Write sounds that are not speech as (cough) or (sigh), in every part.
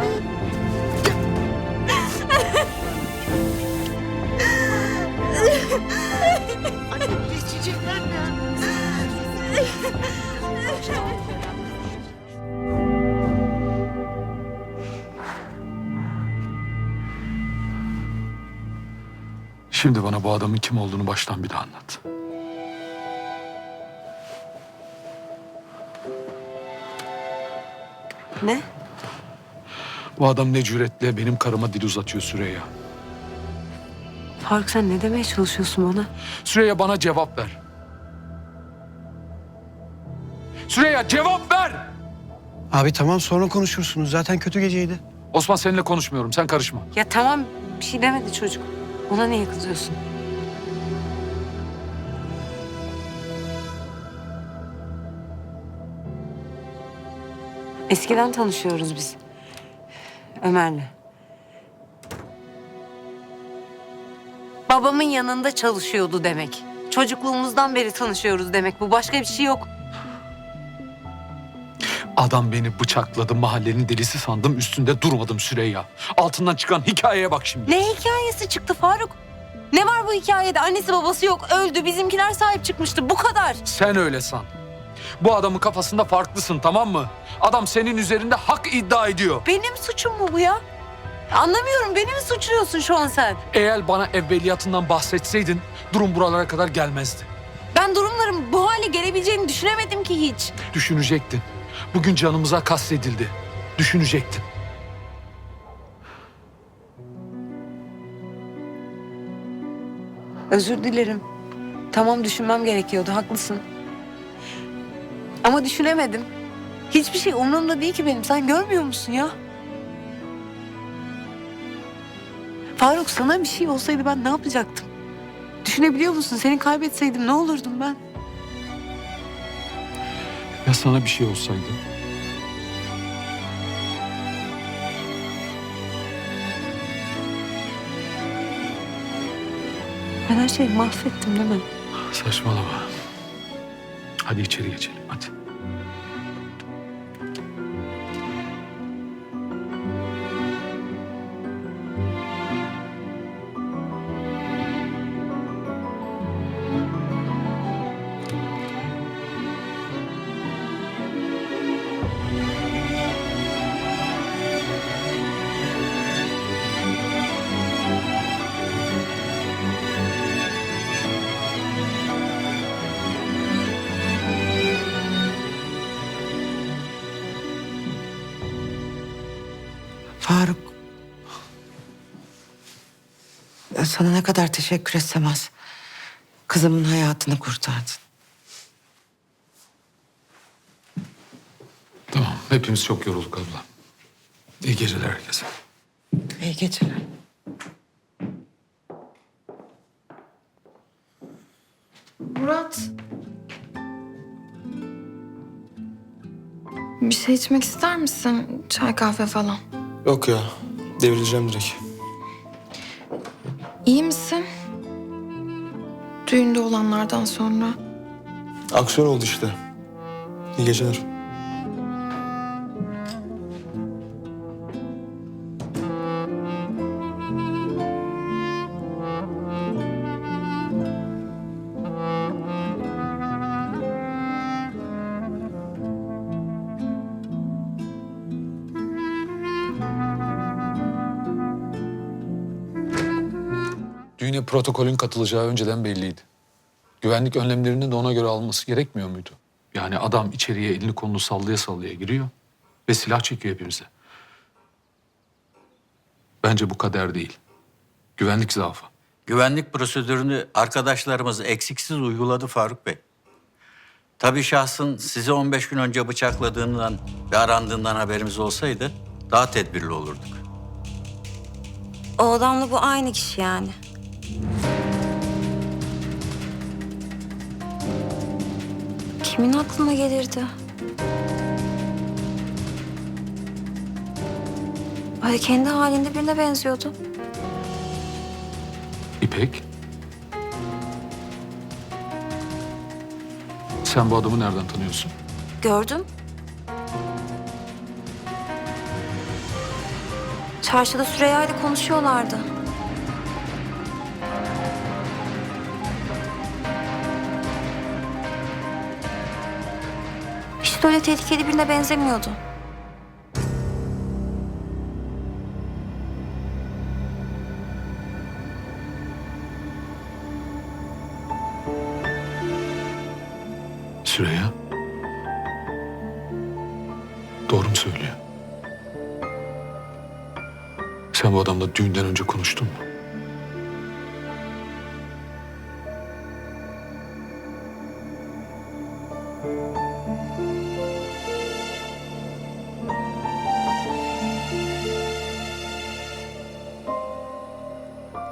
Anne? Ya. Şimdi bana bu adamın kim olduğunu baştan bir daha anlat. Ne? Bu adam ne cüretle benim karıma dil uzatıyor Süreyya. Faruk sen ne demeye çalışıyorsun bana? Süreyya bana cevap ver. Süreyya cevap ver! Abi tamam sonra konuşursunuz. Zaten kötü geceydi. Osman seninle konuşmuyorum. Sen karışma. Ya tamam bir şey demedi çocuk. Ona niye kızıyorsun? Eskiden tanışıyoruz biz. Ömer'le. Babamın yanında çalışıyordu demek. Çocukluğumuzdan beri tanışıyoruz demek. Bu başka bir şey yok. Adam beni bıçakladı. Mahallenin delisi sandım. Üstünde durmadım Süreyya. Altından çıkan hikayeye bak şimdi. Ne hikayesi çıktı Faruk? Ne var bu hikayede? Annesi babası yok, öldü. Bizimkiler sahip çıkmıştı. Bu kadar. Sen öyle san. Bu adamın kafasında farklısın tamam mı? Adam senin üzerinde hak iddia ediyor. Benim suçum mu bu ya? Anlamıyorum. Beni mi suçluyorsun şu an sen? Eğer bana evveliyatından bahsetseydin durum buralara kadar gelmezdi. Ben durumların bu hale gelebileceğini düşünemedim ki hiç. Düşünecektin. Bugün canımıza kastedildi. Düşünecektin. Özür dilerim. Tamam düşünmem gerekiyordu. Haklısın. Ama düşünemedim. Hiçbir şey umurumda değil ki benim. Sen görmüyor musun ya? Faruk sana bir şey olsaydı ben ne yapacaktım? Düşünebiliyor musun? Seni kaybetseydim ne olurdum ben? Ya sana bir şey olsaydı? Ben her şeyi mahvettim değil mi? Saçmalama. Hadi içeri geçelim hadi. Sana ne kadar teşekkür etsem az. Kızımın hayatını kurtardın. Tamam hepimiz çok yorulduk abla. İyi geceler herkese. İyi geceler. Murat. Bir şey içmek ister misin? Çay kahve falan. Yok ya. Devrileceğim direkt. İyi misin? Düğünde olanlardan sonra. Aksiyon oldu işte. İyi geceler. Protokolün katılacağı önceden belliydi. Güvenlik önlemlerini de ona göre alması gerekmiyor muydu? Yani adam içeriye elini kolunu sallaya sallaya giriyor ve silah çekiyor hepimize. Bence bu kader değil. Güvenlik zaafı. Güvenlik prosedürünü arkadaşlarımız eksiksiz uyguladı Faruk Bey. Tabii şahsın sizi 15 gün önce bıçakladığından ve arandığından haberimiz olsaydı daha tedbirli olurduk. O adamla bu aynı kişi yani. Kimin aklına gelirdi? Öyle kendi halinde birine benziyordu. İpek. Sen bu adamı nereden tanıyorsun? Gördüm. Çarşıda Süreyya ile konuşuyorlardı. De öyle tehlikeli birine benzemiyordu. Süreyya. Doğru mu söylüyor? Sen bu adamla düğünden önce konuştun mu?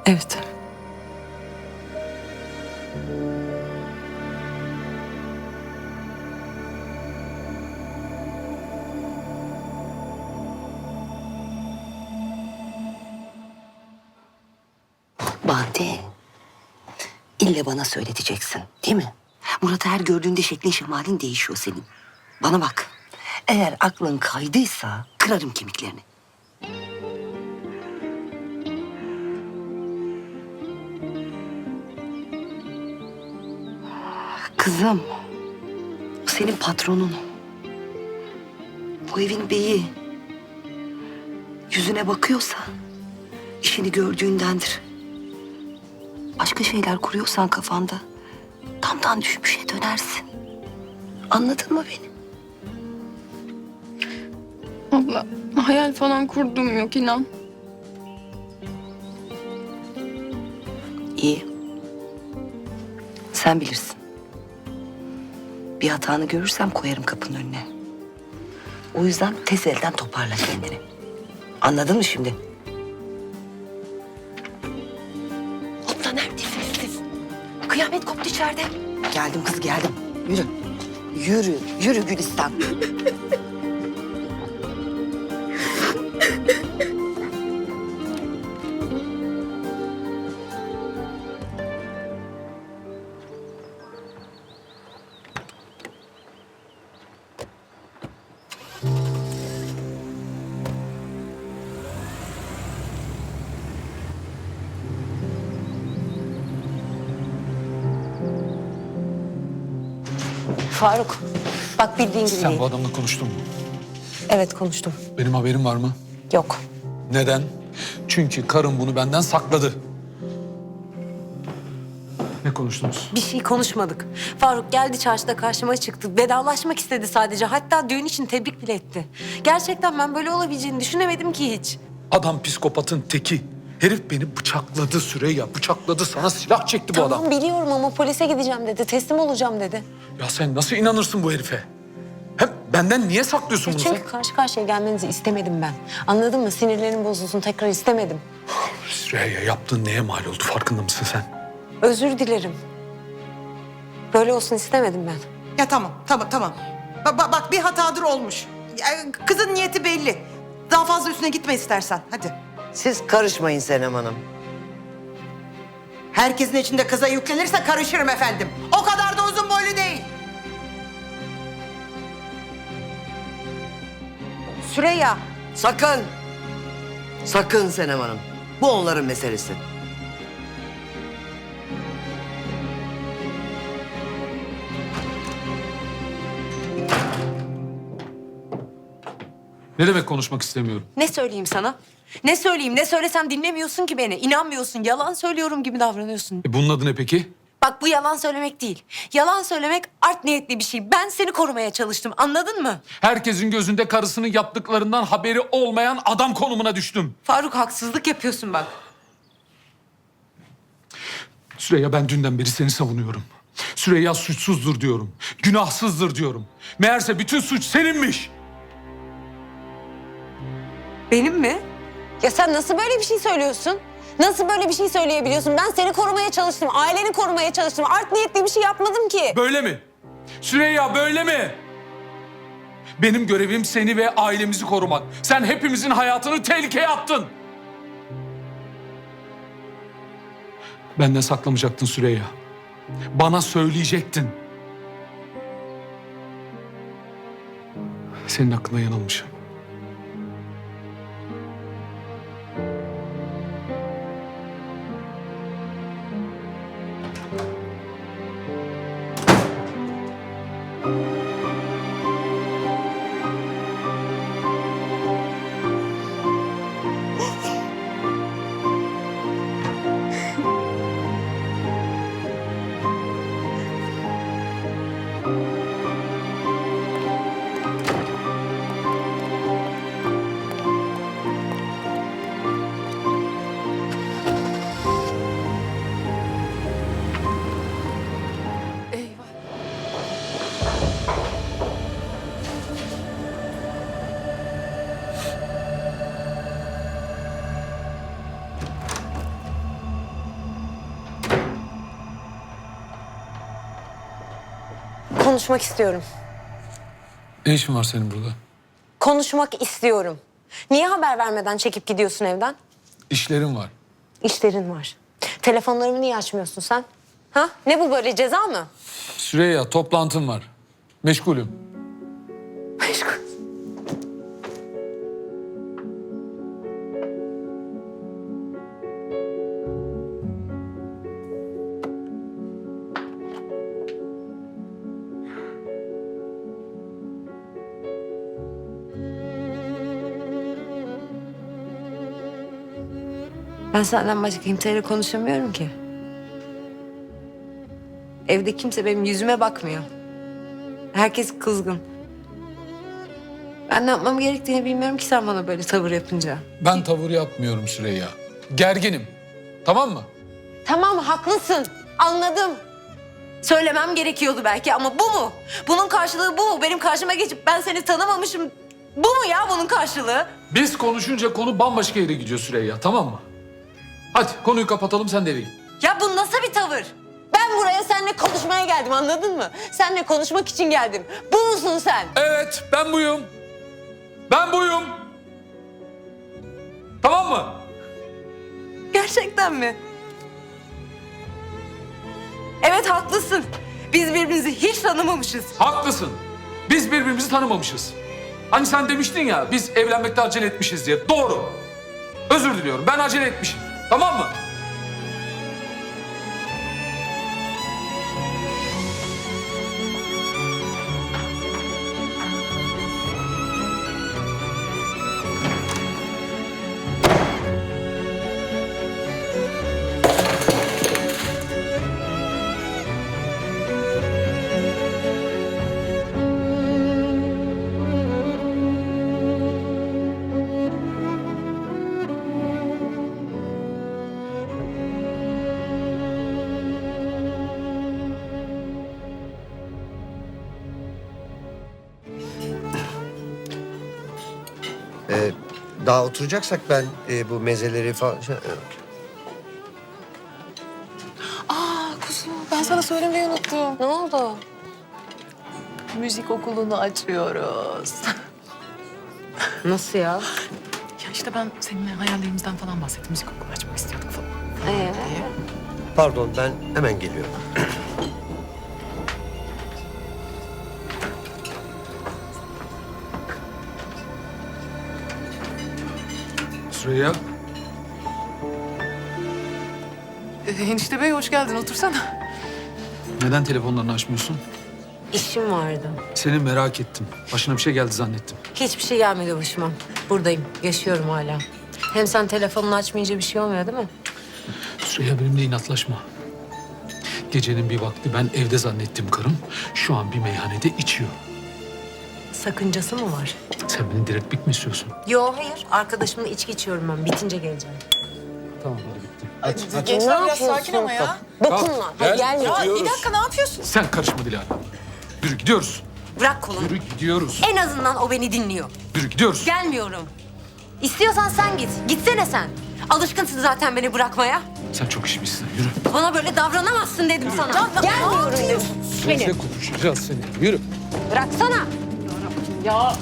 Evet. Bade. İlle bana söyleteceksin değil mi? Murat'ı her gördüğünde şeklin şemalin değişiyor senin. Bana bak. Eğer aklın kaydıysa kırarım kemiklerini. Kızım. Bu senin patronun. Bu evin beyi. Yüzüne bakıyorsa işini gördüğündendir. Başka şeyler kuruyorsan kafanda damdan düşmüşe dönersin. Anladın mı beni? Abla hayal falan kurduğum yok inan. İyi. Sen bilirsin. Bir hatanı görürsem koyarım kapının önüne. O yüzden tez elden toparla kendini. Anladın mı şimdi? Hopla neredesiniz siz? Kıyamet koptu içeride. Geldim kız geldim. Yürü. Yürü, yürü Gülistan. Faruk, bak bildiğin gibi Sen değil. bu adamla konuştun mu? Evet konuştum. Benim haberim var mı? Yok. Neden? Çünkü karım bunu benden sakladı. Ne konuştunuz? Bir şey konuşmadık. Faruk geldi çarşıda karşıma çıktı. Vedalaşmak istedi sadece. Hatta düğün için tebrik bile etti. Gerçekten ben böyle olabileceğini düşünemedim ki hiç. Adam psikopatın teki. Herif beni bıçakladı Süreyya. Bıçakladı sana silah çekti bu adam. Tamam biliyorum ama polise gideceğim dedi. Teslim olacağım dedi. Ya sen nasıl inanırsın bu herife? Hem benden niye saklıyorsun bunu sen? Çünkü karşı karşıya gelmenizi istemedim ben. Anladın mı? Sinirlerim bozulsun tekrar istemedim. Süreyya yaptığın neye mal oldu farkında mısın sen? Özür dilerim. Böyle olsun istemedim ben. Ya tamam tamam tamam. Ba- ba- bak bir hatadır olmuş. Ya, kızın niyeti belli. Daha fazla üstüne gitme istersen hadi. Siz karışmayın Senem Hanım. Herkesin içinde kıza yüklenirse karışırım efendim. O kadar da uzun boylu değil. Süreyya. Sakın! Sakın Senem Hanım. Bu onların meselesi. Ne demek konuşmak istemiyorum? Ne söyleyeyim sana? Ne söyleyeyim? Ne söylesem dinlemiyorsun ki beni. İnanmıyorsun. Yalan söylüyorum gibi davranıyorsun. E bunun adı ne peki? Bak bu yalan söylemek değil. Yalan söylemek art niyetli bir şey. Ben seni korumaya çalıştım. Anladın mı? Herkesin gözünde karısının yaptıklarından haberi olmayan adam konumuna düştüm. Faruk haksızlık yapıyorsun bak. Süreyya ben dünden beri seni savunuyorum. Süreyya suçsuzdur diyorum. Günahsızdır diyorum. Meğerse bütün suç seninmiş. Benim mi? Ya sen nasıl böyle bir şey söylüyorsun? Nasıl böyle bir şey söyleyebiliyorsun? Ben seni korumaya çalıştım, aileni korumaya çalıştım. Art niyetli bir şey yapmadım ki. Böyle mi? Süreyya böyle mi? Benim görevim seni ve ailemizi korumak. Sen hepimizin hayatını tehlikeye attın. Benden saklamayacaktın Süreyya. Bana söyleyecektin. Senin hakkında yanılmışım. Konuşmak istiyorum. Ne işin var senin burada? Konuşmak istiyorum. Niye haber vermeden çekip gidiyorsun evden? İşlerin var. İşlerin var. Telefonlarımı niye açmıyorsun sen? Ha? Ne bu böyle ceza mı? Süreyya toplantın var. Meşgulüm. Ben senden başka kimseyle konuşamıyorum ki. Evde kimse benim yüzüme bakmıyor. Herkes kızgın. Ben ne yapmam gerektiğini bilmiyorum ki sen bana böyle tavır yapınca. Ben tavır yapmıyorum Süreyya. Gerginim. Tamam mı? Tamam haklısın. Anladım. Söylemem gerekiyordu belki ama bu mu? Bunun karşılığı bu mu? Benim karşıma geçip ben seni tanımamışım. Bu mu ya bunun karşılığı? Biz konuşunca konu bambaşka yere gidiyor Süreyya. Tamam mı? Hadi konuyu kapatalım sen de eve git. Ya bu nasıl bir tavır? Ben buraya seninle konuşmaya geldim anladın mı? Seninle konuşmak için geldim. Bu musun sen? Evet ben buyum. Ben buyum. Tamam mı? Gerçekten mi? Evet haklısın. Biz birbirimizi hiç tanımamışız. Haklısın. Biz birbirimizi tanımamışız. Hani sen demiştin ya biz evlenmekte acele etmişiz diye. Doğru. Özür diliyorum ben acele etmişim. Tamam mı? Ee, daha oturacaksak ben e, bu mezeleri falan... şey- Kuzum ben sana söylemeyi unuttum. Ne oldu? Müzik okulunu açıyoruz. Nasıl ya? ya işte ben seninle hayallerimizden falan bahsettim. Müzik okulu açmak istiyorduk falan. Ee? Pardon ben hemen geliyorum. (clears throat) Süreyya. Ee, enişte bey hoş geldin otursana. Neden telefonlarını açmıyorsun? İşim vardı. Seni merak ettim. Başına bir şey geldi zannettim. Hiçbir şey gelmedi başıma. Buradayım. Yaşıyorum hala. Hem sen telefonunu açmayınca bir şey olmuyor değil mi? Süreyya benimle inatlaşma. Gecenin bir vakti ben evde zannettim karım. Şu an bir meyhanede içiyor. Sakıncası mı var? Sen beni diriltmek mi istiyorsun? Yo hayır. Arkadaşımla içki içiyorum ben. Bitince geleceğim. Tamam hadi bitti. Gençler biraz sakin ama ya. Dokunma. Gel, Gelmiyor. Ya gidiyoruz. bir dakika ne yapıyorsun? Sen karışma Dilara. Yürü gidiyoruz. Bırak kolumu. Yürü gidiyoruz. En azından o beni dinliyor. Yürü gidiyoruz. Gelmiyorum. İstiyorsan sen git. Gitsene sen. Alışkınsın zaten beni bırakmaya. Sen çok işmişsin. Yürü. Bana böyle davranamazsın dedim sana. Ya, Gelmiyorum ne dedim. Sözle konuşacağız seni. Yürü. Bıraksana. Ya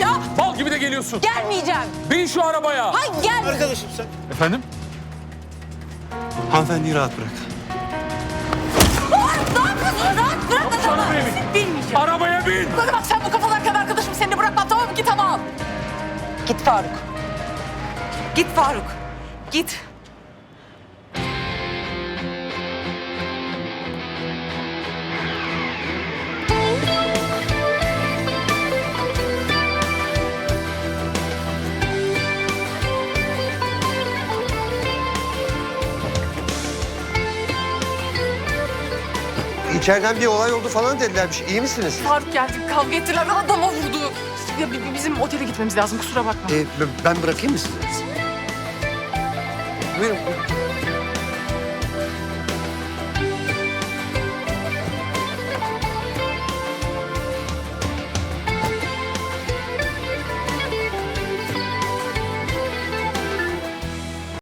ya? Bal gibi de geliyorsun. Gelmeyeceğim. Bin şu arabaya. Hayır gel. Arkadaşım sen. Efendim? Hanımefendiyi rahat bırak. Ne yapıyorsun? Rahat bırak adamı. arabayı bin. Bilmeyeceğim. Arabaya bin. Bana bak sen bu kafalarken arkadaşım seni de bırakmam tamam mı? Git ama al. Git Faruk. Git Faruk. Git. İçeriden bir olay oldu falan dediler. Bir şey. İyi misiniz? Faruk geldi kavga ettiler adama vurdu. Ya, bi- bi- bizim otele gitmemiz lazım kusura bakma. Ee, ben bırakayım mı sizi? Buyurun.